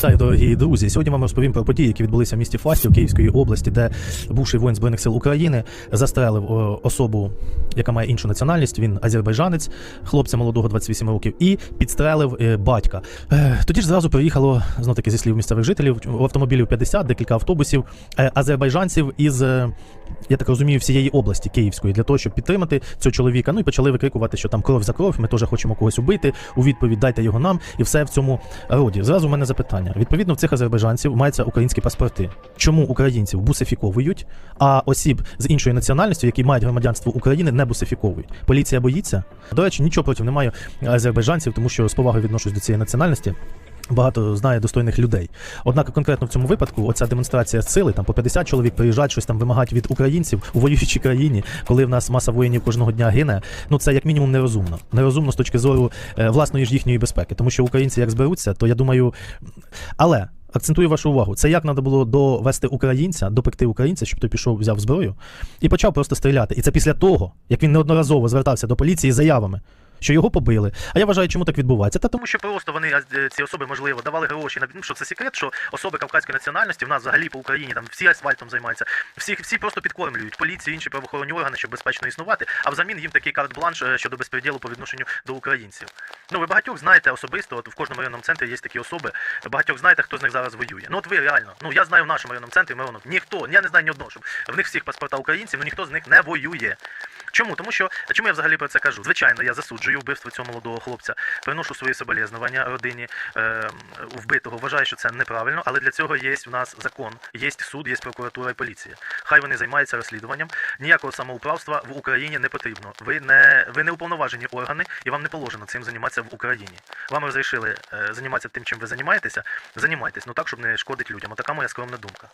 Вітаю, дорогі друзі. Сьогодні вам розповім про події, які відбулися в місті Фастів Київської області, де бувший воїн збройних сил України застрелив особу, яка має іншу національність. Він азербайджанець, хлопця молодого 28 років, і підстрелив е, батька. Е, Тоді ж зразу приїхало знов таки зі слів місцевих жителів автомобілів 50, декілька автобусів е, азербайджанців із. Я так розумію, всієї області Київської для того, щоб підтримати цього чоловіка. Ну і почали викрикувати, що там кров за кров. Ми теж хочемо когось убити. У відповідь дайте його нам, і все в цьому роді. Зразу в мене запитання. Відповідно, в цих азербайджанців маються українські паспорти. Чому українців бусифіковують, а осіб з іншою національністю, які мають громадянство України, не бусифіковують? Поліція боїться. До речі, нічого проти немає азербайджанців, тому що з повагою відношусь до цієї національності. Багато знає достойних людей. Однак конкретно в цьому випадку оця демонстрація сили, там по 50 чоловік приїжджають, щось там вимагають від українців у воюючій країні, коли в нас маса воїнів кожного дня гине. Ну це як мінімум нерозумно. Нерозумно з точки зору е, власної ж їхньої безпеки. Тому що українці як зберуться, то я думаю. Але акцентую вашу увагу, це як треба було довести українця, допекти українця, щоб той пішов, взяв зброю і почав просто стріляти. І це після того, як він неодноразово звертався до поліції з заявами. Що його побили. А я вважаю, чому так відбувається? Та тому, що просто вони а, ці особи можливо давали гроші на ну, що це секрет, що особи кавказької національності в нас взагалі по Україні там всі асфальтом займаються, всі всі просто підкормлюють поліцію, інші правоохоронні органи, щоб безпечно існувати. А взамін їм такий карт-бланш е, щодо безпреділу по відношенню до українців. Ну ви багатьох знаєте особисто. От в кожному районному центрі є такі особи. Багатьох знаєте, хто з них зараз воює. Ну от ви реально. Ну я знаю в нашому районному центрі Миронов. Ніхто, я не знаю ні одного, щоб в них всіх паспорта українців, ну ніхто з них не воює. Чому? Тому що чому я взагалі про це кажу? Звичайно, я засуджую вбивство цього молодого хлопця, приношу свої соболезнування родині е, вбитого. Вважаю, що це неправильно, але для цього є в нас закон, є суд, є прокуратура і поліція. Хай вони займаються розслідуванням. Ніякого самоуправства в Україні не потрібно. Ви не ви не уповноважені органи, і вам не положено цим займатися в Україні. Вам розрішили е, займатися тим, чим ви займаєтеся. Займайтесь, ну так, щоб не шкодити людям. Отака моя скромна думка.